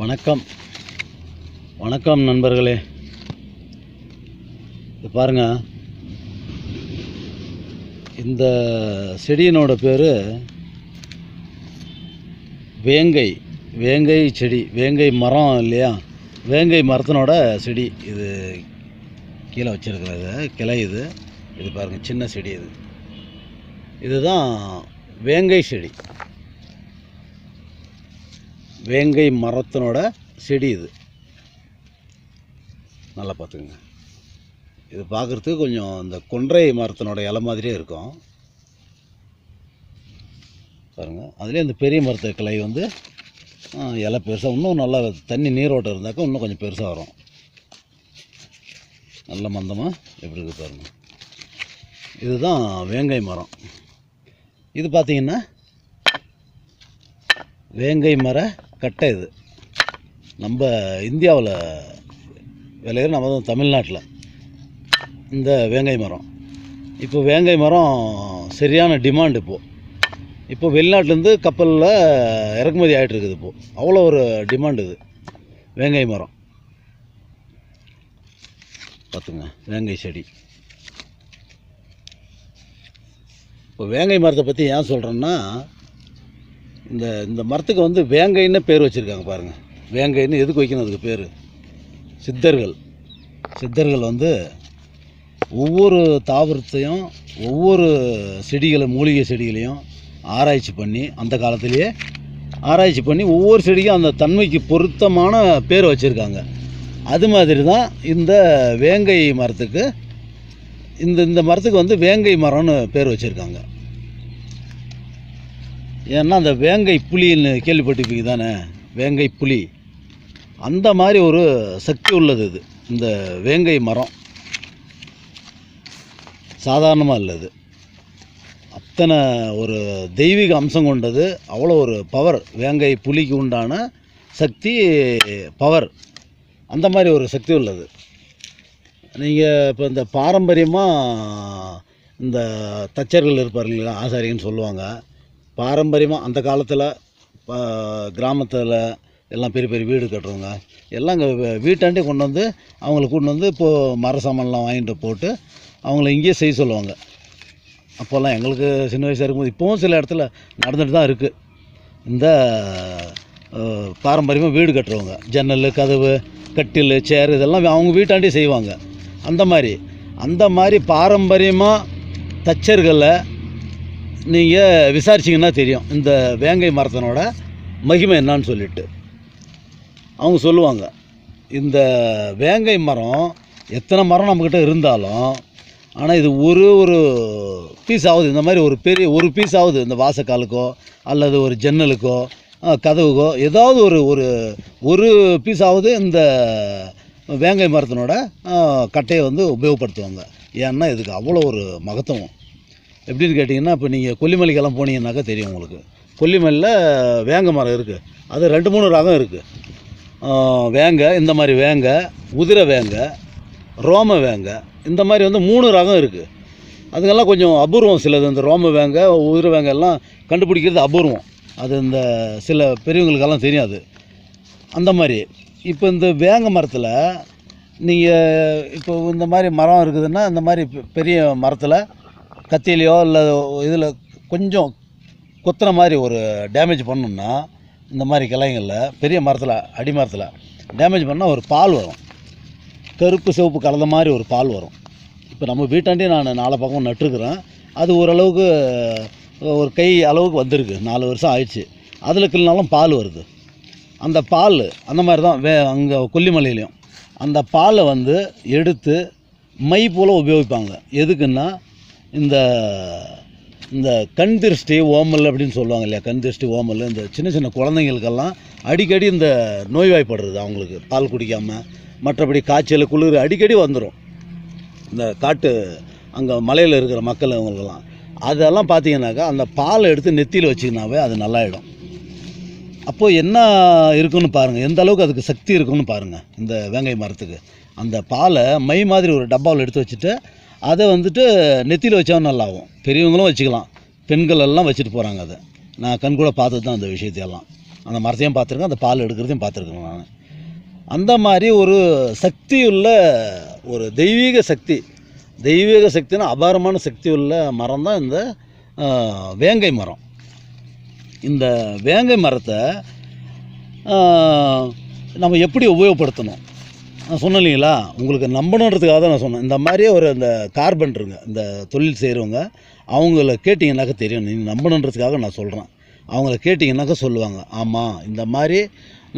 வணக்கம். வணக்கம் நண்பர்களே. இது பாருங்க. இந்த செடியினோட பேர் வேங்கை. வேங்கை செடி வேங்கை மரம் இல்லையா? வேங்கை மரத்தினோட செடி இது கீழே வச்சுருக்கிறது. கிளை இது. இது பாருங்கள் சின்ன செடி இது. இதுதான் வேங்கை செடி. வேங்கை மரத்தினோட செடி இது. நல்லா பார்த்துக்குங்க. இது பார்க்குறதுக்கு கொஞ்சம் இந்த கொன்றை மரத்தினோட இலை மாதிரியே இருக்கும். பாருங்கள் அதுலேயே இந்த பெரிய மரத்து கிளை வந்து இலை பெருசாக இன்னும் நல்லா தண்ணி நீரோட்டம் இருந்தாக்கா இன்னும் கொஞ்சம் பெருசாக வரும். நல்ல மந்தமாக எப்படி இருக்குது பாருங்கள் இதுதான் வேங்கை மரம். இது பார்த்தீங்கன்னா வேங்கை மர கட்டை இது. நம்ம இந்தியாவில் விளையிற நம்ம தான் தமிழ்நாட்டில் இந்த வேங்கை மரம். இப்போ வேங்கை மரம் சரியான டிமாண்ட் இப்போது இப்போ வெளிநாட்டிலேருந்து கப்பலில் இறக்குமதி ஆகிட்டு இருக்குது இப்போது அவ்வளோ ஒரு டிமாண்ட் இது. வேங்கை மரம். பார்த்துங்க வேங்கை செடி. இப்போ வேங்கை மரத்தை பற்றி ஏன் சொல்கிறேன்னா இந்த இந்த மரத்துக்கு வந்து வேங்கைன்னு பேர் வச்சுருக்காங்க பாருங்கள் வேங்கைன்னு எதுக்கு வைக்கணும் அதுக்கு பேர்? சித்தர்கள். சித்தர்கள் வந்து ஒவ்வொரு தாவரத்தையும் ஒவ்வொரு செடிகளை மூலிகை செடிகளையும் ஆராய்ச்சி பண்ணி அந்த காலத்திலேயே ஆராய்ச்சி பண்ணி ஒவ்வொரு செடிக்கும் அந்த தன்மைக்கு பொருத்தமான பேர் வச்சுருக்காங்க. அது மாதிரி தான் இந்த வேங்கை மரத்துக்கு இந்த இந்த மரத்துக்கு வந்து வேங்கை மரம்னு பேர் வச்சுருக்காங்க. ஏன்னா அந்த வேங்கை புலின்னு கேள்விப்பட்டிருப்பீங்க தானே? வேங்கை புலி. அந்த மாதிரி ஒரு சக்தி உள்ளது இது. இந்த வேங்கை மரம். சாதாரணமாக இல்லை இது. அத்தனை ஒரு தெய்வீக அம்சம் கொண்டது அவ்வளோ ஒரு பவர் வேங்கை புலிக்கு உண்டான சக்தி பவர் அந்த மாதிரி ஒரு சக்தி உள்ளது. நீங்கள் இப்போ இந்த பாரம்பரியமாக இந்த தச்சர்கள் இருப்பார் இல்லைங்களா ஆசாரின்னு சொல்லுவாங்க. பாரம்பரியமாக அந்த காலத்தில் கிராமத்தில் எல்லாம் பெரிய பெரிய வீடு கட்டுறவங்க எல்லாம் இங்கே வீட்டாண்டே கொண்டு வந்து அவங்கள கொண்டு வந்து இப்போது மர சாமான்லாம் வாங்கிட்டு போட்டு அவங்கள இங்கேயே செய்ய சொல்லுவாங்க. அப்போல்லாம் எங்களுக்கு சின்ன வயசாக இருக்கும்போது இப்போவும் சில இடத்துல நடந்துட்டு தான் இருக்குது இந்த பாரம்பரியமாக வீடு கட்டுறவங்க ஜன்னல் கதவு கட்டில் சேர் இதெல்லாம் அவங்க வீட்டாண்டே செய்வாங்க. அந்த மாதிரி அந்த மாதிரி பாரம்பரியமாக தச்சர்களை நீங்கள் விசாரிச்சிங்கன்னா தெரியும். இந்த வேங்கை மரத்தினோட மகிமை என்னன்னு சொல்லிட்டு. அவங்க சொல்லுவாங்க இந்த வேங்கை மரம் எத்தனை மரம் நம்மக்கிட்ட இருந்தாலும் ஆனால் இது ஒரு ஒரு பீஸ் ஆகுது. இந்த மாதிரி ஒரு பெரிய ஒரு பீஸ் ஆகுது. இந்த வாசக்காலுக்கோ அல்லது ஒரு ஜன்னலுக்கோ கதவுக்கோ ஏதாவது ஒரு ஒரு ஒரு பீஸ் ஆகுது இந்த வேங்கை மரத்தினோட கட்டையை வந்து உபயோகப்படுத்துவாங்க. ஏன்னா இதுக்கு அவ்வளோ ஒரு மகத்துவம். எப்படின்னு கேட்டிங்கன்னா இப்போ நீங்கள் கொல்லிமலைக்கெல்லாம் போனீங்கன்னாக்கா தெரியும் உங்களுக்கு. கொல்லிமலையில் வேங்க மரம் இருக்குது அது ரெண்டு மூணு ரகம் இருக்குது வேங்க இந்த மாதிரி வேங்க உதிரை வேங்க ரோம வேங்க இந்த மாதிரி வந்து மூணு ரகம் இருக்குது அதுங்கெல்லாம் கொஞ்சம் அபூர்வம் சிலது. இந்த ரோம வேங்க உதிரை வேங்க எல்லாம் கண்டுபிடிக்கிறது அபூர்வம். அது இந்த சில பெரியவங்களுக்கெல்லாம் தெரியாது. அந்த மாதிரி. இப்போ இந்த வேங்க மரத்தில் நீங்கள் இப்போ இந்த மாதிரி மரம் இருக்குதுன்னா இந்த மாதிரி பெரிய மரத்தில் கத்தியிலையோ இல்லை இதில் கொஞ்சம் குத்துன மாதிரி ஒரு டேமேஜ் பண்ணோம்னா இந்த மாதிரி கிளைங்களில் பெரிய மரத்தில் அடி மரத்தில் டேமேஜ் பண்ணால் ஒரு பால் வரும். கருப்பு சிவப்பு கலந்த மாதிரி ஒரு பால் வரும். இப்போ நம்ம வீட்டாண்டே நான் நாலு பக்கம் நட்டுருக்குறேன். அது ஓரளவுக்கு ஒரு கை அளவுக்கு வந்திருக்கு. நாலு வருஷம் ஆயிடுச்சு. அதில் கிள்னாலும் பால் வருது. அந்த பால் அந்த மாதிரி தான் வே அங்கே கொல்லிமலையிலையும். அந்த பாலை வந்து எடுத்து மை போல் உபயோகிப்பாங்க. எதுக்குன்னா இந்த இந்த கண் திருஷ்டி ஓமல் அப்படின்னு சொல்லுவாங்க இல்லையா? கண் திருஷ்டி ஓமல் இந்த சின்ன சின்ன குழந்தைங்களுக்கெல்லாம் அடிக்கடி இந்த நோய்வாய்ப்படுறது அவங்களுக்கு. பால் குடிக்காமல் மற்றபடி காய்ச்சல் குளிர் அடிக்கடி வந்துடும் இந்த காட்டு அங்கே மலையில் இருக்கிற மக்கள் அவங்களுக்கெல்லாம். அதெல்லாம் பார்த்தீங்கன்னாக்கா அந்த பாலை எடுத்து நெத்தியில் வச்சிங்கனாவே அது நல்லாயிடும். அப்போது என்ன இருக்குன்னு பாருங்கள் எந்த அளவுக்கு அதுக்கு சக்தி இருக்குன்னு பாருங்கள் இந்த வேங்கை மரத்துக்கு. அந்த பாலை மை மாதிரி ஒரு டப்பாவில் எடுத்து வச்சுட்டு அதை வந்துட்டு நெத்தியில் வச்சாலும் நல்லாகும். பெரியவங்களும் வச்சுக்கலாம். பெண்கள் எல்லாம் வச்சுட்டு போகிறாங்க அதை. நான் கண் கூட பார்த்து தான் அந்த விஷயத்தையெல்லாம். அந்த மரத்தையும் பார்த்துருக்கேன் அந்த பால் எடுக்கிறதையும் பார்த்துருக்கேன் நான். அந்த மாதிரி ஒரு சக்தி உள்ள ஒரு தெய்வீக சக்தி தெய்வீக சக்தினா அபாரமான சக்தி உள்ள மரம் தான் இந்த வேங்கை மரம். இந்த வேங்கை மரத்தை நம்ம எப்படி உபயோகப்படுத்தணும்? நான் சொன்னேன் இல்லைங்களா? உங்களுக்கு நம்பணுன்றதுக்காக தான் நான் சொன்னேன். இந்த மாதிரியே ஒரு அந்த கார்பெண்டருங்க இந்த தொழில் செய்கிறவங்க அவங்கள கேட்டிங்கனாக்கா தெரியும். நீ நம்பணுன்றதுக்காக நான் சொல்கிறேன் அவங்கள கேட்டிங்கனாக்கா சொல்லுவாங்க. ஆமாம் இந்த மாதிரி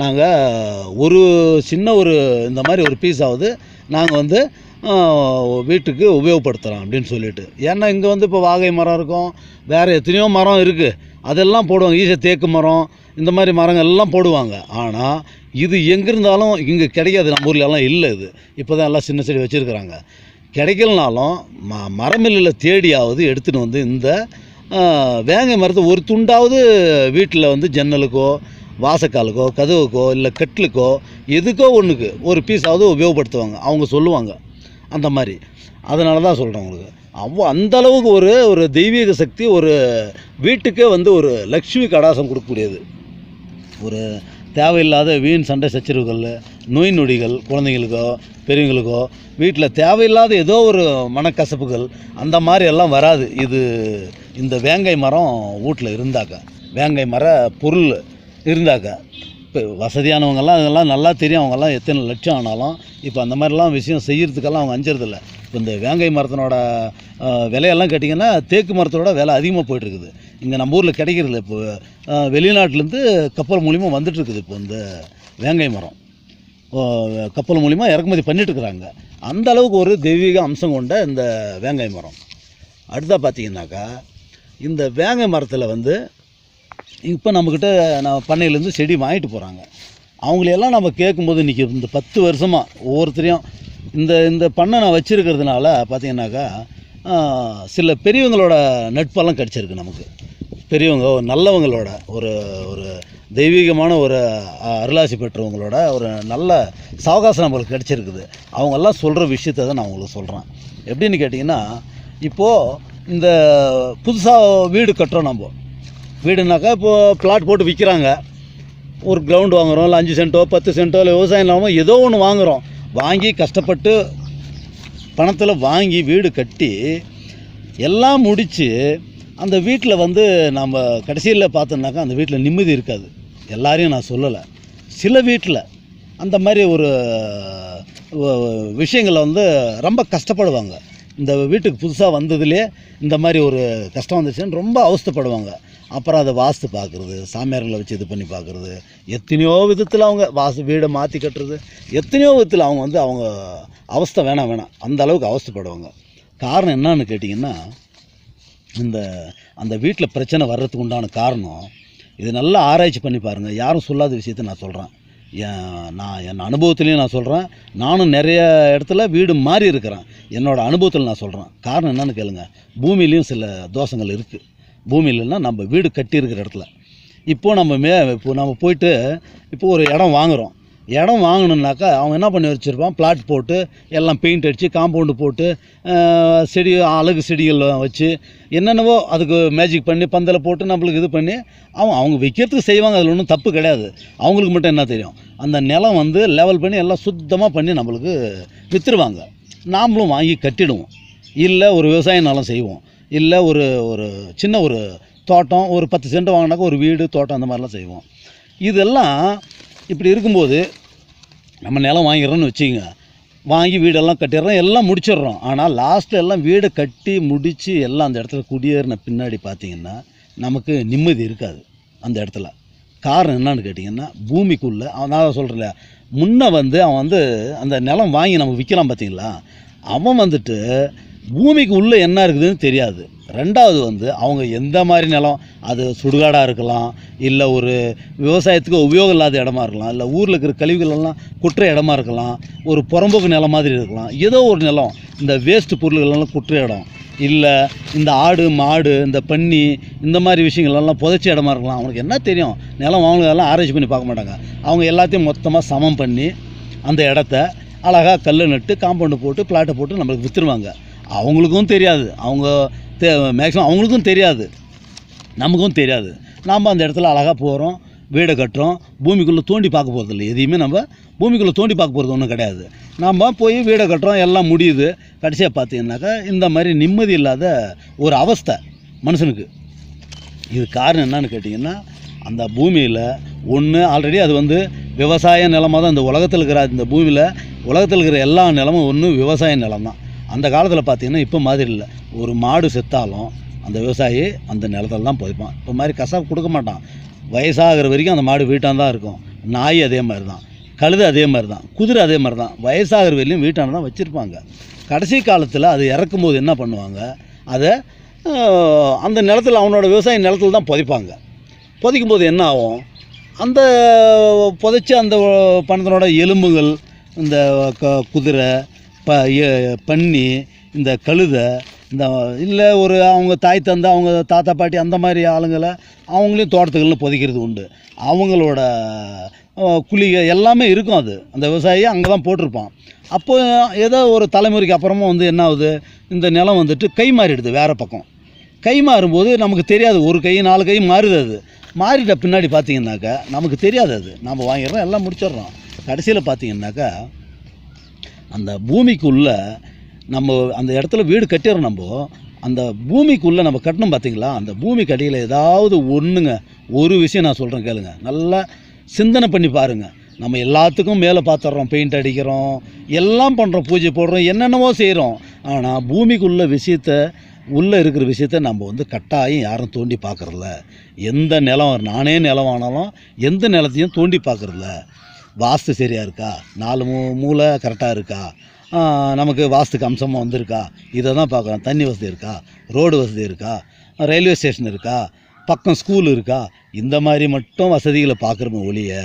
நாங்கள் ஒரு சின்ன ஒரு இந்த மாதிரி ஒரு பீஸாவது நாங்கள் வந்து வீட்டுக்கு உபயோகப்படுத்துகிறோம் அப்படின்னு சொல்லிட்டு. ஏன்னா இங்கே வந்து இப்போ வாகை மரம் இருக்கும் வேறு எத்தனையோ மரம் இருக்குது அதெல்லாம் போடுவாங்க. ஈஸியாக தேக்கு மரம் இந்த மாதிரி மரங்கள் எல்லாம் போடுவாங்க. ஆனால் இது எங்கே இருந்தாலும் இங்கே கிடைக்காது நம்ம ஊர்ல எல்லாம் இல்லை இது. இப்போ தான் எல்லாம் சின்ன செடி வச்சுருக்குறாங்க. கிடைக்கலனாலும் ம மரமில்லில் தேடியாவது எடுத்துகிட்டு வந்து இந்த வேங்கை மரத்தை ஒரு துண்டாவது வீட்டில் வந்து ஜன்னலுக்கோ வாசக்காலுக்கோ கதவுக்கோ இல்லை கட்டிலுக்கோ எதுக்கோ ஒன்றுக்கு ஒரு பீஸாவது உபயோகப்படுத்துவாங்க. அவங்க சொல்லுவாங்க அந்த மாதிரி. அதனால தான் சொல்கிறேன் உங்களுக்கு. அவ்வளோ அந்த அளவுக்கு ஒரு ஒரு தெய்வீக சக்தி ஒரு வீட்டுக்கே வந்து ஒரு லக்ஷ்மி கடாசம் கொடுக்கக்கூடியது. ஒரு தேவையில்லாத வீண் சண்டை சச்சரவுகள் நோய் நொடிகள் குழந்தைங்களுக்கோ பெரியவங்களுக்கோ வீட்டில் தேவையில்லாத ஏதோ ஒரு மனக்கசப்புகள் அந்த மாதிரி எல்லாம் வராது. இது இந்த வேங்கை மரம் வீட்டில் இருந்தாக்க வேங்கை மர பொருள் இருந்தாக்க இப்போ வசதியானவங்கெல்லாம் அதெல்லாம் நல்லா தெரியும். அவங்கெல்லாம் எத்தனை லட்சம் ஆனாலும் இப்போ அந்த மாதிரிலாம் விஷயம் செய்கிறதுக்கெல்லாம் அவங்க அஞ்சுறதில்ல. இப்போ இந்த வேங்கை மரத்தினோட விலையெல்லாம் கேட்டிங்கன்னா தேக்கு மரத்தோட விலை அதிகமாக போயிட்டுருக்குது இங்கே நம்ம ஊரில் கிடைக்கிறது இப்போ. வெளிநாட்டிலேருந்து கப்பல் மூலிமா வந்துட்டுருக்குது இப்போ இந்த வேங்கை மரம். கப்பல் மூலிமா இறக்குமதி பண்ணிட்டுருக்குறாங்க. அந்த அளவுக்கு ஒரு தெய்வீக அம்சம் கொண்ட இந்த வேங்கை மரம். அடுத்தா பார்த்தீங்கன்னாக்கா இந்த வேங்கை மரத்தில் வந்து இப்போ நம்மக்கிட்ட நான் பண்ணையிலேருந்து செடி வாங்கிட்டு போகிறாங்க அவங்களையெல்லாம் நம்ம கேட்கும்போது இன்றைக்கி இந்த பத்து வருஷமாக ஒவ்வொருத்தரையும் இந்த இந்த பண்ணை நான் வச்சுருக்கிறதுனால பார்த்தீங்கன்னாக்கா சில பெரியவங்களோட நட்பெல்லாம் கிடச்சிருக்கு நமக்கு. பெரியவங்க ஒரு நல்லவங்களோட ஒரு ஒரு தெய்வீகமான ஒரு அருளாசி பெற்றவங்களோட ஒரு நல்ல சாவகாசம் நம்மளுக்கு கிடச்சிருக்குது. அவங்கெல்லாம் சொல்கிற விஷயத்தை தான் நான் உங்களுக்கு சொல்கிறேன் எப்படின்னு கேட்டிங்கன்னா இப்போது இந்த புதுசாக வீடு கட்டுறோம் நம்ம. வீடுனாக்கா இப்போது பிளாட் போட்டு விற்கிறாங்க ஒரு கிரவுண்ட் வாங்குகிறோம் இல்லை அஞ்சு சென்ட்டோ பத்து சென்ட்டோ இல்லை விவசாயம் இல்லாமல் ஏதோ ஒன்று வாங்குகிறோம் வாங்கி கஷ்டப்பட்டு பணத்தில் வாங்கி வீடு கட்டி எல்லாம் முடித்து அந்த வீட்டில் வந்து நம்ம கடைசியில் பார்த்தோம்னாக்கா அந்த வீட்டில் நிம்மதி இருக்காது. எல்லாரையும் நான் சொல்லலை. சில வீட்டில் அந்த மாதிரி ஒரு விஷயங்களை வந்து ரொம்ப கஷ்டப்படுவாங்க. இந்த வீட்டுக்கு புதுசாக வந்ததுலேயே இந்த மாதிரி ஒரு கஷ்டம் வந்துச்சுன்னு ரொம்ப அவஸ்தைப்படுவாங்க. அப்புறம் அதை வாஸ்து பார்க்குறது சாமியார்களை வச்சு இது பண்ணி பார்க்குறது எத்தனையோ விதத்தில் அவங்க வாசு வீடை மாற்றி கட்டுறது எத்தனையோ விதத்தில் அவங்க வந்து அவங்க அவஸ்தை வேணாம் வேணாம். அந்த அளவுக்கு அவஸ்தைப்படுவாங்க. காரணம் என்னன்னு கேட்டிங்கன்னா இந்த அந்த வீட்டில் பிரச்சனை வர்றதுக்கு உண்டான காரணம் இது நல்லா ஆராய்ச்சி பண்ணி பாருங்கள் யாரும் சொல்லாத விஷயத்த நான் சொல்கிறேன் என் நான் என் அனுபவத்துலேயும் நான் சொல்கிறேன் நானும் நிறைய இடத்துல வீடு மாறி இருக்கிறேன். என்னோடய அனுபவத்தில் நான் சொல்கிறேன் காரணம் என்னென்னு கேளுங்க. பூமியிலையும் சில தோஷங்கள் இருக்குது பூமியிலன்னா நம்ம வீடு கட்டியிருக்கிற இடத்துல. இப்போது நம்ம மே இப்போ நம்ம போயிட்டு இப்போ ஒரு இடம் வாங்குகிறோம் இடம் வாங்கணுன்னாக்கா அவன் என்ன பண்ணி வச்சுருப்பான் பிளாட் போட்டு எல்லாம் பெயிண்ட் அடித்து காம்பவுண்டு போட்டு செடி அழகு செடிகள் வச்சு என்னென்னவோ அதுக்கு மேஜிக் பண்ணி பந்தலை போட்டு நம்மளுக்கு இது பண்ணி அவன் அவங்க வைக்கிறதுக்கு செய்வாங்க. அதில் ஒன்றும் தப்பு கிடையாது. அவங்களுக்கு மட்டும் என்ன தெரியும்? அந்த நிலம் வந்து லெவல் பண்ணி எல்லாம் சுத்தமாக பண்ணி நம்மளுக்கு விற்றுருவாங்க நாமளும் வாங்கி கட்டிடுவோம். இல்லை ஒரு விவசாய நிலம் செய்வோம். இல்லை ஒரு ஒரு சின்ன ஒரு தோட்டம் ஒரு பத்து சென்ட் வாங்கினாக்கா ஒரு வீடு தோட்டம் அந்த மாதிரிலாம் செய்வோம். இதெல்லாம் இப்படி இருக்கும்போது நம்ம நிலம் வாங்கிடுறோன்னு வச்சுக்கோங்க. வாங்கி வீடெல்லாம் கட்டிடுறோம் எல்லாம் முடிச்சிடுறோம். ஆனால் லாஸ்ட்டில் எல்லாம் வீடை கட்டி முடித்து எல்லாம் அந்த இடத்துல குடியேறின பின்னாடி பார்த்திங்கன்னா நமக்கு நிம்மதி இருக்காது அந்த இடத்துல. காரணம் என்னன்னு கேட்டிங்கன்னா பூமிக்குள்ளே அவன் நான் சொல்கிறேன்ல முன்னே வந்து அவன் வந்து அந்த நிலம் வாங்கி நம்ம விற்கலாம் பார்த்தீங்களா? அவன் வந்துட்டு பூமிக்கு உள்ளே என்ன இருக்குதுன்னு தெரியாது. ரெண்டாவது வந்து அவங்க எந்த மாதிரி நிலம் அது சுடுகாடாக இருக்கலாம் இல்லை ஒரு விவசாயத்துக்கு உபயோகம் இல்லாத இடமா இருக்கலாம் இல்லை ஊரில் இருக்கிற கழிவுகள் எல்லாம் குற்ற இடமா இருக்கலாம் ஒரு புறம்போக்கு நிலம் மாதிரி இருக்கலாம். ஏதோ ஒரு நிலம் இந்த வேஸ்ட் பொருள்கள் எல்லாம் குற்ற இடம் இல்லை இந்த ஆடு மாடு இந்த பன்னி இந்த மாதிரி விஷயங்கள்லாம் புதைச்ச இடமா இருக்கலாம். அவனுக்கு என்ன தெரியும்? நிலம் அவங்களெல்லாம் ஆராய்ச்சி பண்ணி பார்க்க மாட்டாங்க. அவங்க எல்லாத்தையும் மொத்தமாக சமம் பண்ணி அந்த இடத்த அழகாக கல் நட்டு காம்பவுண்டு போட்டு பிளாட்டை போட்டு நம்மளுக்கு விற்றுருவாங்க அவங்களுக்கும் தெரியாது. அவங்க மேக்ஸிமம் அவங்களுக்கும் தெரியாது. நமக்கும் தெரியாது. நாம் அந்த இடத்துல அழகாக போகிறோம் வீடை கட்டுறோம் பூமிக்குள்ளே தோண்டி பார்க்க போகிறது இல்லை. எதையுமே நம்ம பூமிக்குள்ளே தோண்டி பார்க்க போகிறது ஒன்றும் கிடையாது. நாம் போய் வீடை கட்டுறோம் எல்லாம் முடியுது. கடைசியாக பார்த்தீங்கன்னாக்கா இந்த மாதிரி நிம்மதி இல்லாத ஒரு அவஸ்தை மனுஷனுக்கு. இது காரணம் என்னன்னு கேட்டிங்கன்னா அந்த பூமியில் ஒன்று ஆல்ரெடி அது வந்து விவசாய நிலமாக தான் இந்த உலகத்தில் இருக்கிற இந்த பூமியில் உலகத்தில் இருக்கிற எல்லா நிலமும் ஒன்று விவசாய நிலம் தான் அந்த காலத்தில் பார்த்தீங்கன்னா இப்போ மாதிரி இல்லை. ஒரு மாடு செத்தாலும் அந்த விவசாயி அந்த நிலத்தில் தான் புதைப்பான். இப்போ மாதிரி கசாப்பு கொடுக்க மாட்டான். வயசாகிற வரைக்கும் அந்த மாடு வீட்டாக தான் இருக்கும். நாய் அதே மாதிரி தான் கழுது அதே மாதிரி தான் குதிரை அதே மாதிரி தான் வயசாகிற வரையிலும் வீட்டான தான் வச்சுருப்பாங்க. கடைசி காலத்தில் அது இறக்கும்போது என்ன பண்ணுவாங்க? அதை அந்த நிலத்தில் அவனோட விவசாய நிலத்தில் தான் புதைப்பாங்க. புதைக்கும் போது என்ன ஆகும்? அந்த புதைச்ச அந்த பணத்தினோட எலும்புகள் இந்த க குதிரை ப பன்னி இந்த கழுதை இந்த இல்லை ஒரு அவங்க தாய் தந்தை அவங்க தாத்தா பாட்டி அந்த மாதிரி ஆளுங்களை அவங்களையும் தோட்டத்துகளில் புதைக்கிறது உண்டு. அவங்களோட குழிகள் குழிக எல்லாமே இருக்கும் அது. அந்த விவசாயி அங்கே தான் போட்டிருப்பான். அப்போ ஏதோ ஒரு தலைமுறைக்கு அப்புறமா வந்து என்ன ஆகுது? இந்த நிலம் வந்துட்டு கை மாறிடுது வேறு பக்கம். கை மாறும்போது நமக்கு தெரியாது ஒரு கை நாலு கை மாறுது அது. மாறிட்ட பின்னாடி பார்த்தீங்கன்னாக்கா நமக்கு தெரியாது அது. நம்ம வாங்கிடுறோம் எல்லாம் முடிச்சிடுறோம். கடைசியில் பார்த்தீங்கன்னாக்கா அந்த பூமிக்குள்ளே நம்ம அந்த இடத்துல வீடு கட்டிடுறோம் நம்ம. அந்த பூமிக்குள்ளே நம்ம கட்டணும் பார்த்தீங்களா அந்த பூமிக்கு அடியில் ஏதாவது ஒன்றுங்க ஒரு விஷயம் நான் சொல்கிறேன் கேளுங்க. நல்லா சிந்தனை பண்ணி பாருங்கள் நம்ம எல்லாத்துக்கும் மேலே பார்த்துட்றோம் பெயிண்ட் அடிக்கிறோம் எல்லாம் பண்ணுறோம் பூஜை போடுறோம் என்னென்னவோ செய்கிறோம் ஆனால் பூமிக்குள்ள விஷயத்த உள்ளே இருக்கிற விஷயத்த நம்ம வந்து கட்டாயம் யாரும் தோண்டி பார்க்குறதில்ல எந்த நிலம் நானே நிலம் ஆனாலும் எந்த நிலத்தையும் தோண்டி பார்க்குறதில்ல வாஸ்து சரியாக இருக்கா? நாலு மூ மூளை கரெக்டாக இருக்கா? நமக்கு வாஸ்துக்கு அம்சமாக வந்திருக்கா? இதை தான் பார்க்குறோம். தண்ணி வசதி இருக்கா? ரோடு வசதி இருக்கா? ரயில்வே ஸ்டேஷன் இருக்கா? பக்கம் ஸ்கூல் இருக்கா? இந்த மாதிரி மட்டும் வசதிகளை பார்க்குறோமே ஒழிய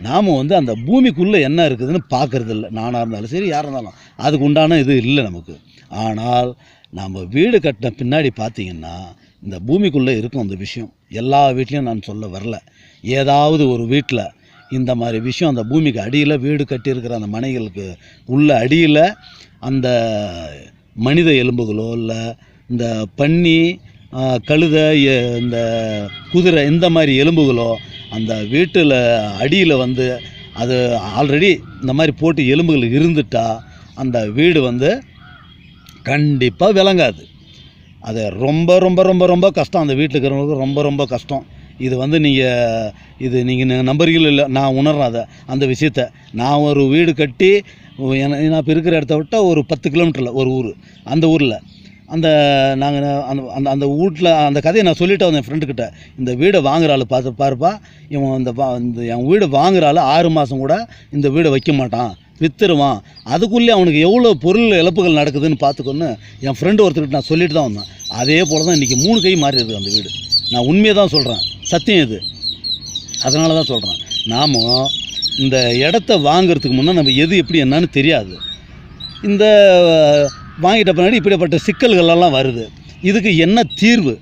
நாம் வந்து அந்த பூமிக்குள்ளே என்ன இருக்குதுன்னு பார்க்குறது இல்லை நானாக இருந்தாலும் சரி யாராக இருந்தாலும். அதுக்கு உண்டான இது இல்லை நமக்கு. ஆனால் நம்ம வீடு கட்டின பின்னாடி பார்த்திங்கன்னா இந்த பூமிக்குள்ளே இருக்கும் அந்த விஷயம். எல்லா வீட்லேயும் நான் சொல்ல வரல. ஏதாவது ஒரு வீட்டில் இந்த மாதிரி விஷயம் அந்த பூமிக்கு அடியில் வீடு கட்டியிருக்கிற அந்த மனைகளுக்கு உள்ள அடியில் அந்த மனித எலும்புகளோ இல்லை இந்த பன்னி கழுத கழுதை இந்த குதிரை இந்த மாதிரி எலும்புகளோ அந்த வீட்டில் அடியில் வந்து அது ஆல்ரெடி இந்த மாதிரி போட்டு எலும்புகள் இருந்துட்டால் அந்த வீடு வந்து கண்டிப்பாக விளங்காது. அது ரொம்ப ரொம்ப ரொம்ப ரொம்ப கஷ்டம். அந்த வீட்டில் இருக்கிறவங்களுக்கு ரொம்ப ரொம்ப கஷ்டம். இது வந்து நீங்கள் இது நீங்கள் நம்புறீங்களோ இல்லை நான் உணர்றேன் அதை அந்த விஷயத்த. நான் ஒரு வீடு கட்டி என- நான் இப்போ இருக்கிற இடத்த விட்டால் ஒரு பத்து கிலோமீட்டரில் ஒரு ஊர். அந்த ஊரில். அந்த நாங்கள் அந்த அந்த அந்த வீட்டில் அந்த கதையை நான் சொல்லிட்டு வந்தேன் என் ஃப்ரெண்டுக்கிட்ட இந்த வீடை வாங்குற ஆள் பார்த்து பாருப்பா. இவன் இந்த இந்த என் வீடு வாங்குறாள் ஆறு மாதம் கூட இந்த வீடை வைக்க மாட்டான். வித்துருவான். அதுக்குள்ளே அவனுக்கு எவ்வளோ பொருள் இழப்புகள் நடக்குதுன்னு பார்த்துக்கோன்னு என் ஃப்ரெண்டு ஒருத்தர்கிட்ட நான் சொல்லிட்டு தான் வந்தேன். அதே போல் தான் இன்றைக்கி மூணு கை மாறி இருக்குது அந்த வீடு. நான் உண்மையை தான் சொல்கிறேன் சத்தியம் இது. அதனால தான் சொல்கிறேன் நாம் இந்த இடத்த வாங்குறதுக்கு முன்னே நம்ம எது எப்படி என்னன்னு தெரியாது. இந்த வாங்கிட்ட பின்னாடி இப்படிப்பட்ட சிக்கல்கள் எல்லாம் வருது. இதுக்கு என்ன தீர்வு?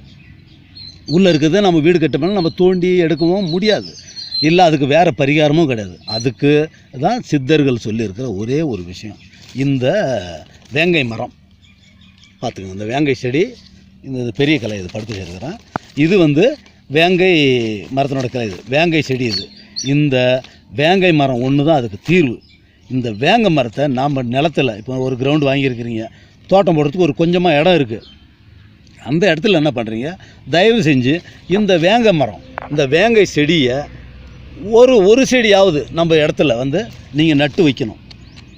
உள்ளே இருக்கிறத நம்ம வீடு கட்ட நம்ம தோண்டி எடுக்கவும் முடியாது. இல்லை அதுக்கு வேறு பரிகாரமும் கிடையாது. அதுக்கு தான் சித்தர்கள் சொல்லியிருக்கிற ஒரே ஒரு விஷயம். இந்த வேங்கை மரம். பார்த்துக்கோங்க இந்த வேங்கை செடி இந்த இது பெரிய கலை இது படுத்து வச்சிருக்கிறேன் இது வந்து வேங்கை மரத்தினோட கிளை இது. வேங்கை செடி இது. இந்த வேங்கை மரம் ஒன்று தான் அதுக்கு தீர்வு. இந்த வேங்கை மரத்தை நாம் நிலத்தில் இப்போ ஒரு கிரவுண்டு வாங்கியிருக்கிறீங்க. தோட்டம் போடுறதுக்கு ஒரு கொஞ்சமாக இடம் இருக்குது அந்த இடத்துல என்ன பண்ணுறீங்க தயவு செஞ்சு இந்த வேங்கை மரம் இந்த வேங்கை செடியை ஒரு ஒரு செடியாவது நம்ம இடத்துல வந்து நீங்கள் நட்டு வைக்கணும்.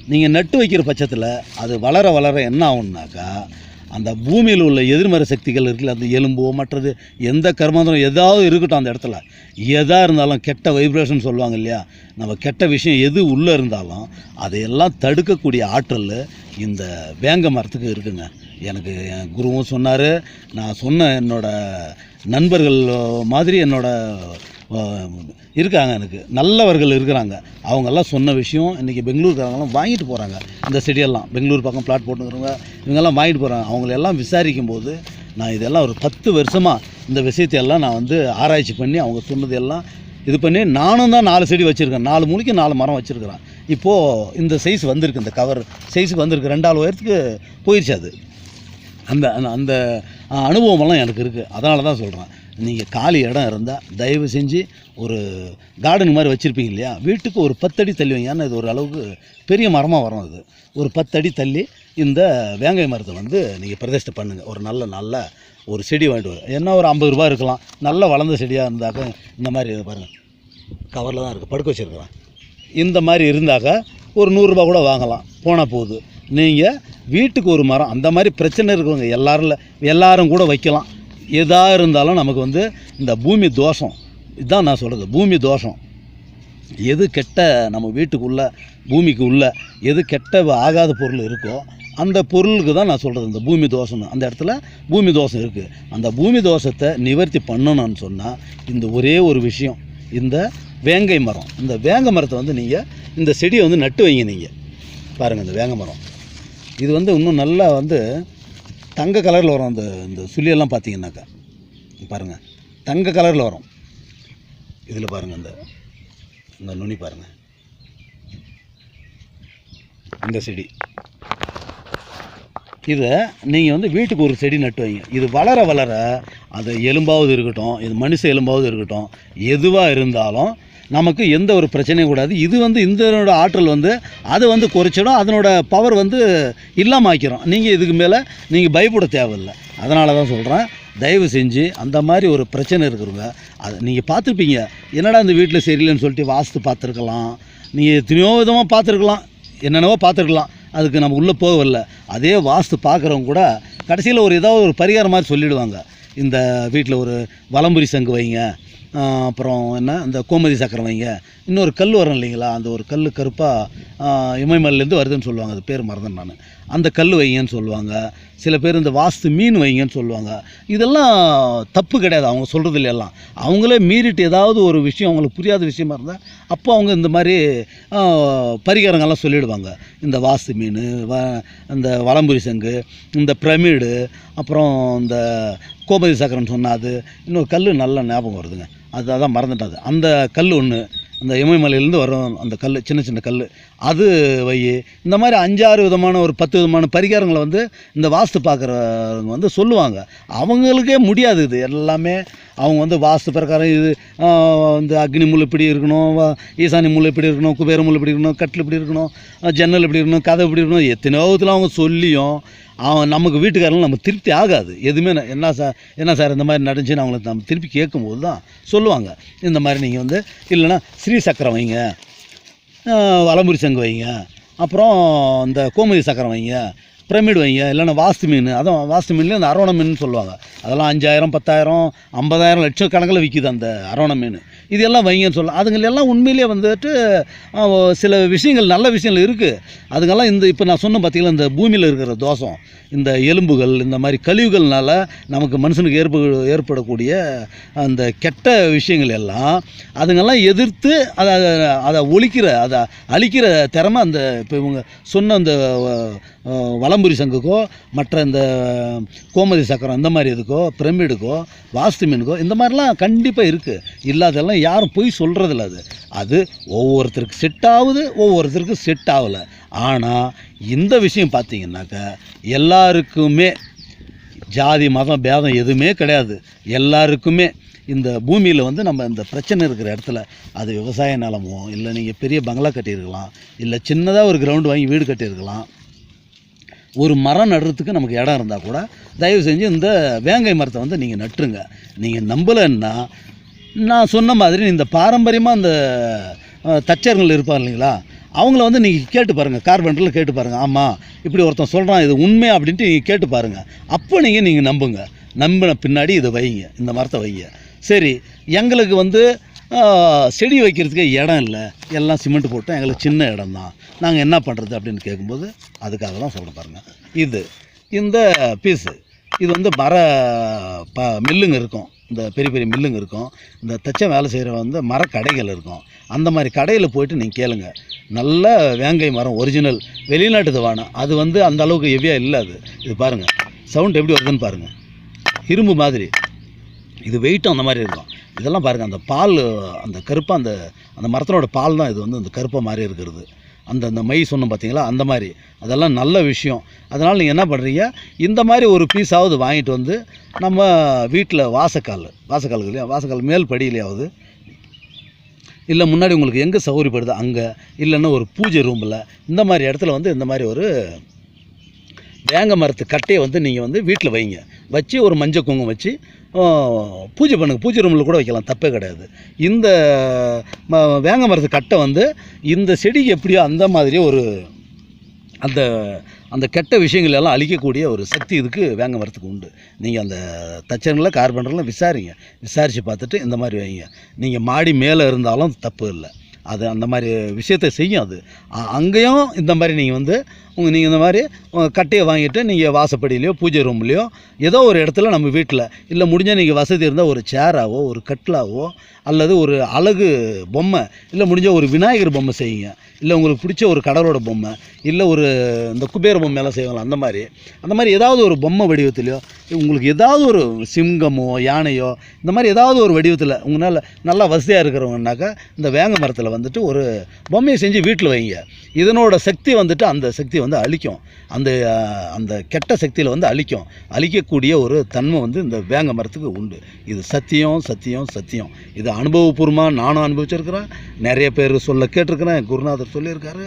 நீங்கள் நட்டு வைக்கிற பட்சத்தில் அது வளர வளர என்ன ஆகும்னாக்கா அந்த பூமியில் உள்ள எதிர்மறை சக்திகள் இருக்குல்ல அந்த எலும்போ மற்றது எந்த கர்மாந்திரம் ஏதாவது இருக்கட்டும் அந்த இடத்துல. எதாக இருந்தாலும் கெட்ட வைப்ரேஷன் சொல்லுவாங்க இல்லையா? நம்ம கெட்ட விஷயம் எது உள்ளே இருந்தாலும் அதையெல்லாம் தடுக்கக்கூடிய ஆற்றல் இந்த வேங்க மரத்துக்கு இருக்குங்க. எனக்கு என் குருவும் சொன்னார். நான் சொன்ன என்னோட நண்பர்கள் மாதிரி என்னோட இருக்காங்க எனக்கு. நல்லவர்கள் இருக்கிறாங்க. அவங்கெல்லாம் சொன்ன விஷயம் இன்றைக்கி பெங்களூருக்காரங்களாம் வாங்கிட்டு போகிறாங்க இந்த செடியெல்லாம். பெங்களூர் பக்கம் பிளாட் போட்டுக்கிறவங்க இவங்கெல்லாம் வாங்கிட்டு போகிறாங்க அவங்களெல்லாம் விசாரிக்கும் போது நான் இதெல்லாம் ஒரு பத்து வருஷமாக இந்த விஷயத்தையெல்லாம் நான் வந்து ஆராய்ச்சி பண்ணி அவங்க சொன்னதெல்லாம் இது பண்ணி நானும் தான் நாலு செடி வச்சுருக்கேன். நாலு மூலிக்கு நாலு மரம் வச்சுருக்கிறேன். இப்போது இந்த சைஸ் வந்திருக்கு இந்த கவர் சைஸுக்கு வந்திருக்கு. ரெண்டாவது உயரத்துக்கு போயிடுச்சு அது. அந்த அந்த- அந்த அனுபவமெல்லாம் எனக்கு இருக்குது அதனால தான் சொல்கிறேன் நீங்கள் காலி இடம் இருந்தால் தயவு செஞ்சு ஒரு கார்டன் மாதிரி வச்சுருப்பீங்க இல்லையா? வீட்டுக்கு ஒரு பத்தடி தள்ளி வைங்க ஏன்னா இது ஒரு அளவுக்கு பெரிய மரமாக வரும் அது. ஒரு பத்தடி தள்ளி இந்த வேங்காய் மரத்தை வந்து நீங்கள் பிரதிஷ்டை பண்ணுங்கள் ஒரு நல்ல நல்ல ஒரு செடி வாங்கிட்டு வரும் என்ன ஒரு ஐம்பது ரூபா இருக்கலாம். நல்ல வளர்ந்த செடியாக இருந்தாக்க இந்த மாதிரி பாருங்கள் கவரில் தான் இருக்குது படுக்க வச்சுருக்கிறேன் இந்த மாதிரி இருந்தாக்க ஒரு நூறுரூபா கூட வாங்கலாம். போனால் போகுது நீங்கள் வீட்டுக்கு ஒரு மரம். அந்த மாதிரி பிரச்சனை இருக்கிறவங்க எல்லாரும் எல்லாரும் கூட வைக்கலாம். எதாக இருந்தாலும் நமக்கு வந்து இந்த பூமி தோஷம். இதுதான் நான் சொல்கிறது பூமி தோஷம். எது கெட்ட நம்ம வீட்டுக்குள்ளே பூமிக்கு உள்ள எது கெட்ட ஆகாத பொருள் இருக்கோ அந்த பொருளுக்கு தான் நான் சொல்கிறது இந்த பூமி தோஷம்னு. அந்த இடத்துல பூமி தோஷம் இருக்குது அந்த பூமி தோஷத்தை நிவர்த்தி பண்ணணும்னு சொன்னால் இந்த ஒரே ஒரு விஷயம். இந்த வேங்கை மரம். இந்த வேங்கை மரத்தை வந்து நீங்கள் இந்த செடியை வந்து நட்டு வைங்க நீங்கள் பாருங்கள் இந்த வேங்கை மரம். இது வந்து இன்னும் நல்லா வந்து தங்க கலரில் வரும் அந்த இந்த சுள்ளியெல்லாம் பார்த்தீங்கன்னாக்கா. பாருங்கள் தங்க கலரில் வரும். இதில் பாருங்கள் இந்த இந்த நுனி பாருங்கள் இந்த செடி. இதை நீங்கள் வந்து வீட்டுக்கு ஒரு செடி நட்டு வைங்க. இது வளர வளர அது எலும்பாவது இருக்கட்டும் இது மனுஷ எலும்பாவது இருக்கட்டும் எதுவாக இருந்தாலும் நமக்கு எந்த ஒரு பிரச்சனையும் கூடாது. இது வந்து இதனோட ஆற்றல் வந்து அதை வந்து குறைச்சிடும். அதனோட பவர் வந்து இல்லாமல் ஆக்கிறோம் நீங்கள் இதுக்கு மேலே நீங்கள் பயப்பட தேவையில்லை. அதனால தான் சொல்கிறேன் தயவு செஞ்சு அந்த மாதிரி ஒரு பிரச்சனை இருக்கிறவங்க அதை நீங்கள் பார்த்துருப்பீங்க. என்னடா இந்த வீட்டில் சரியில்லைன்னு சொல்லிட்டு வாஸ்து பார்த்துருக்கலாம். நீங்கள் எத்தனையோ விதமாக பார்த்துருக்கலாம். என்னென்னவோ பார்த்துருக்கலாம். அதுக்கு நம்ம உள்ளே போகவில்லை. அதே வாஸ்து பார்க்குறவங்க கூட கடைசியில் ஒரு ஏதாவது ஒரு பரிகாரம் மாதிரி சொல்லிவிடுவாங்க இந்த வீட்டில் ஒரு வலம்புரி சங்கு வைங்க. அப்புறம் என்ன இந்த கோமதி சக்கரம் வைங்க இன்னொரு கல் வரும் இல்லைங்களா? அந்த ஒரு கல் கருப்பாக இமயமலையிலேருந்து வருதுன்னு சொல்லுவாங்க. அது பேர் மறந்தேன் நான். அந்த கல் வைங்கன்னு சொல்லுவாங்க. சில பேர் இந்த வாஸ்து மீன் வைங்கன்னு சொல்லுவாங்க. இதெல்லாம் தப்பு கிடையாது. அவங்க சொல்கிறதுல எல்லாம். அவங்களே மீறிட்டு ஏதாவது ஒரு விஷயம் அவங்களுக்கு புரியாத விஷயமா இருந்தால் அப்போ அவங்க இந்த மாதிரி பரிகாரங்கள்லாம் சொல்லிடுவாங்க. இந்த வாஸ்து மீன் வ இந்த வளம்புரி சங்கு இந்த பிரமிடு அப்புறம் இந்த கோமதி சக்கரம்னு சொன்னால் அது இன்னொரு கல் நல்ல ஞாபகம் வருதுங்க. அது அதான் மறந்துட்டேன் அது. அந்த கல் ஒன்று அந்த இமயமலையிலேருந்து வரும் அந்த கல் சின்ன சின்ன கல் அது வை. இந்த மாதிரி அஞ்சாறு விதமான ஒரு பத்து விதமான பரிகாரங்களை வந்து இந்த வாஸ்து பார்க்குறவங்க வந்து சொல்லுவாங்க. அவங்களுக்கே முடியாது இது. எல்லாமே அவங்க வந்து வாஸ்து பிரகாரம் இது வந்து இந்த அக்னி முள் இப்படி இருக்கணும் ஈசானி முள் இப்படி இருக்கணும் குபேர முள் இப்படி இருக்கணும் கட்டில் இப்படி இருக்கணும் ஜன்னல் இப்படி இருக்கணும் கதை இப்படி இருக்கணும் எத்தனையோ விதத்தில் அவங்க சொல்லியும் அவன் நமக்கு வீட்டுக்காரங்களும் நம்ம திருப்தி ஆகாது. எதுவுமே என்ன சார் என்ன சார் இந்த மாதிரி நடந்துச்சுன்னு அவங்கள நம்ம திருப்பி கேட்கும்போது தான் சொல்லுவாங்க. இந்த மாதிரி நீங்கள் வந்து இல்லைன்னா ஸ்ரீ சக்கரம் வைங்க. வலம்புரி சங்கு வைங்க. அப்புறம் இந்த கோமதி சக்கரம் வைங்க. பிரமிடு வைங்க இல்லைன்னா வாஸ்து மீன். அதான் வாஸ்து மீன்லேயே அந்த அரோண மீன் சொல்லுவாங்க. அதெல்லாம் அஞ்சாயிரம் பத்தாயிரம் ஐம்பதாயிரம் லட்சம் கணக்கில் விற்கிது அந்த அரோண மீன். இதெல்லாம் வைங்கன்னு சொல்லலாம் அதுங்களெல்லாம் உண்மையிலேயே வந்துட்டு சில விஷயங்கள் நல்ல விஷயங்கள் இருக்குது அதுங்கெல்லாம் இந்த இப்போ நான் சொன்ன பார்த்தீங்களா இந்த பூமியில் இருக்கிற தோஷம் இந்த எலும்புகள் இந்த மாதிரி கழிவுகள்னால நமக்கு மனுஷனுக்கு ஏற்ப ஏற்படக்கூடிய அந்த கெட்ட விஷயங்கள் எல்லாம் அதுங்கெல்லாம் எதிர்த்து அதை அதை ஒழிக்கிற அதை அழிக்கிற திறமை அந்த இப்போ இவங்க சொன்ன அந்த வள வலம்புரி சங்குக்கோ மற்ற இந்த கோமதி சக்கரம் இந்த மாதிரி இதுக்கோ பிரமிடுக்கோ வாஸ்து மீனுக்கோ இந்த மாதிரிலாம் கண்டிப்பாக இருக்குது இல்லாதெல்லாம் யாரும் போய் சொல்கிறதில்ல அது. அது ஒவ்வொருத்தருக்கு செட் ஆகுது ஒவ்வொருத்தருக்கு செட் ஆகலை. ஆனால் இந்த விஷயம் பார்த்தீங்கன்னாக்கா எல்லாருக்குமே ஜாதி மதம் பேதம் எதுவுமே கிடையாது. எல்லாருக்குமே இந்த பூமியில் வந்து நம்ம இந்த பிரச்சனை இருக்கிற இடத்துல அது விவசாய நிலமோ இல்லை நீங்கள் பெரிய பங்களா கட்டியிருக்கலாம் இல்லை சின்னதாக ஒரு கிரவுண்டு வாங்கி வீடு கட்டியிருக்கலாம் ஒரு மரம் நடுறதுக்கு நமக்கு இடம் இருந்தால் கூட தயவு செஞ்சு இந்த வேங்கை மரத்தை வந்து நீங்கள் நட்டுருங்க. நீங்கள் நம்பலைன்னா நான் சொன்ன மாதிரி இந்த பாரம்பரியமாக இந்த தச்சர்கள் இருப்பார் இல்லைங்களா? அவங்கள வந்து நீங்கள் கேட்டு பாருங்கள் கார்பெண்டரில் கேட்டு பாருங்கள் ஆமாம் இப்படி ஒருத்தன் சொல்கிறான் இது உண்மை அப்படின்ட்டு நீங்கள் கேட்டு பாருங்கள் அப்போ நீங்கள் நீங்கள் நம்புங்க. நம்பின பின்னாடி இதை வைங்க. இந்த மரத்தை வைங்க. சரி எங்களுக்கு வந்து செடி வைக்கிறதுக்கு இடம் இல்லை. எல்லாம் சிமெண்ட் போட்டோம் எங்களுக்கு சின்ன இடம் தான் நாங்கள் என்ன பண்ணுறது அப்படின்னு கேட்கும்போது அதுக்காக தான் சொல்ல பாருங்கள் இது இந்த பீஸு இது வந்து மர ப மில்லுங்க இருக்கும். இந்த பெரிய பெரிய மில்லுங்க இருக்கும். இந்த தச்ச வேலை செய்கிற வந்து மரக்கடைகள் இருக்கும். அந்த மாதிரி கடையில் போயிட்டு நீங்கள் கேளுங்க. நல்ல வேங்கை மரம் ஒரிஜினல் வெளிநாட்டு வானம் அது வந்து அந்த அளவுக்கு ஹெவியாக இல்லை அது. இது பாருங்கள் சவுண்ட் எப்படி வருதுன்னு பாருங்கள் இரும்பு மாதிரி. இது வெயிட்டும் அந்த மாதிரி இருக்கும். இதெல்லாம் பாருங்கள் அந்த பால் அந்த கருப்பாக அந்த அந்த மரத்தினோட பால் தான் இது வந்து அந்த கருப்பாக மாதிரி இருக்கிறது. அந்த அந்த மை சொன்னோம் பார்த்தீங்களா அந்த மாதிரி அதெல்லாம் நல்ல விஷயம். அதனால் நீங்கள் என்ன பண்ணுறீங்க இந்த மாதிரி ஒரு பீஸாவது வாங்கிட்டு வந்து நம்ம வீட்டில் வாசக்கால் வாசக்கால் இல்லையா வாசக்கால் மேல் படியிலையாவது இல்லை முன்னாடி உங்களுக்கு எங்கே சௌகரியப்படுது அங்கே இல்லைன்னா ஒரு பூஜை ரூமில் இந்த மாதிரி இடத்துல வந்து இந்த மாதிரி ஒரு வேங்க மரத்து கட்டையை வந்து நீங்கள் வந்து வீட்டில் வைங்க. வச்சு ஒரு மஞ்சள் குங்குமம் வச்சு பூஜை பண்ணுங்க. பூஜை ரூமில் கூட வைக்கலாம். தப்பே கிடையாது. இந்த ம வேங்க மரத்து கட்டை வந்து இந்த செடிக்கு எப்படியோ அந்த மாதிரியே ஒரு அந்த அந்த கெட்ட விஷயங்கள் எல்லாம் அழிக்கக்கூடிய ஒரு சக்தி இதுக்கு வேங்க மரத்துக்கு உண்டு. நீங்கள் அந்த தச்சனில் கார்பெண்டர்லாம் விசாரிங்க. விசாரித்து பார்த்துட்டு இந்த மாதிரி வைங்க. நீங்கள் மாடி மேலே இருந்தாலும் தப்பு இல்லை. அது அந்த மாதிரி விஷயத்தை செய்யும் அது. அங்கேயும் இந்த மாதிரி நீங்கள் வந்து உங்கள் நீங்கள் இந்த மாதிரி கட்டையை வாங்கிட்டு நீங்கள் வாசப்படியிலையோ பூஜை ரூம்லேயோ ஏதோ ஒரு இடத்துல நம்ம வீட்டில் இல்லை முடிஞ்சால் நீங்கள் வசதி இருந்தால் ஒரு சேராவோ ஒரு கட்லாவோ அல்லது ஒரு அழகு பொம்மை இல்லை முடிஞ்சால் ஒரு விநாயகர் பொம்மை செய்யுங்க. இல்லை உங்களுக்கு பிடிச்ச ஒரு கடவுளோட பொம்மை இல்லை ஒரு இந்த குபேர பொம்மை எல்லாம் செய்வாங்க அந்த மாதிரி. அந்த மாதிரி ஏதாவது ஒரு பொம்மை வடிவத்துலையோ உங்களுக்கு ஏதாவது ஒரு சிங்கமோ யானையோ இந்த மாதிரி ஏதாவது ஒரு வடிவத்தில் உங்களால் நல்லா வசதியாக இருக்கிறவங்கனாக்கா இந்த வேங்க மரத்தில் வந்துட்டு ஒரு பொம்மையை செஞ்சு வீட்டில் வைங்க. இதனோட சக்தி வந்துட்டு அந்த சக்தி வந்து அழிக்கும். அந்த அந்த கெட்ட சக்தியில் வந்து அழிக்கும். அழிக்கக்கூடிய ஒரு தன்மை வந்து இந்த வேங்க மரத்துக்கு உண்டு. இது சத்தியம் சத்தியம் சத்தியம். இது அனுபவபூர்வமாக நானும் அனுபவிச்சிருக்கிறேன். நிறைய பேர் சொல்ல கேட்டிருக்கிறேன். குருநாதர் சொல்லியிருக்காரு.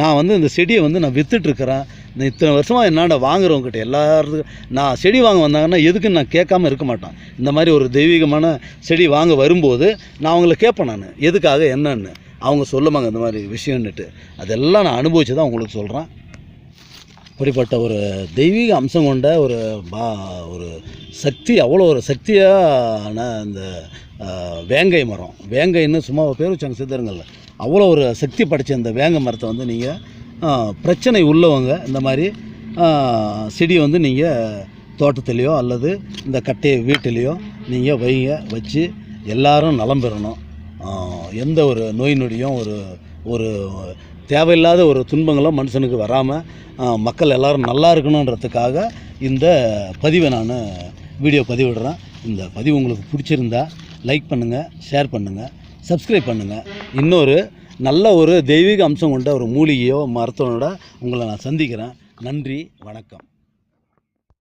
நான் வந்து இந்த செடியை வந்து நான் விற்றுட்ருக்கிறேன் இத்தனை வருஷமாக என்னாண்ட வாங்குறவங்ககிட்ட எல்லாருக்கும் நான் செடி வாங்க வந்தாங்கன்னா எதுக்குன்னு நான் கேட்காம இருக்க மாட்டேன். இந்த மாதிரி ஒரு தெய்வீகமான செடி வாங்க வரும்போது நான் அவங்கள கேட்பேன் நான். எதுக்காக என்னன்னு. அவங்க சொல்லுவாங்க இந்த மாதிரி விஷயம்னுட்டு. அதெல்லாம் நான் அனுபவிச்சு தான் உங்களுக்கு சொல்கிறேன் அப்படிப்பட்ட ஒரு தெய்வீக அம்சம் கொண்ட ஒரு பா ஒரு சக்தி அவ்வளோ ஒரு சக்தியான அந்த வேங்கை மரம். வேங்கைன்னு சும்மா பேர் வச்சாங்க சித்தருங்கள்ல. அவ்வளோ ஒரு சக்தி படைச்ச இந்த வேங்கை மரத்தை வந்து நீங்கள் பிரச்சனை உள்ளவங்க இந்த மாதிரி செடி செடியை வந்து நீங்கள் தோட்டத்துலேயோ அல்லது இந்த கட்டையை வீட்டிலையோ நீங்கள் வைங்க வச்சு எல்லாரும் நலம் பெறணும். எந்த ஒரு நோய் நொடியும் ஒரு ஒரு தேவையில்லாத ஒரு துன்பங்களும் மனுஷனுக்கு வராமல் மக்கள் எல்லோரும் நல்லா இருக்கணுன்றதுக்காக இந்த பதிவை நான் வீடியோ பதிவிடுறேன். இந்த பதிவு உங்களுக்கு பிடிச்சிருந்தா லைக் பண்ணுங்கள் ஷேர் பண்ணுங்கள் சப்ஸ்கிரைப் பண்ணுங்கள் இன்னொரு நல்ல ஒரு தெய்வீக அம்சம் கொண்ட ஒரு மூலிகையோ மருத்துவனோட உங்களை நான் சந்திக்கிறேன். நன்றி வணக்கம்.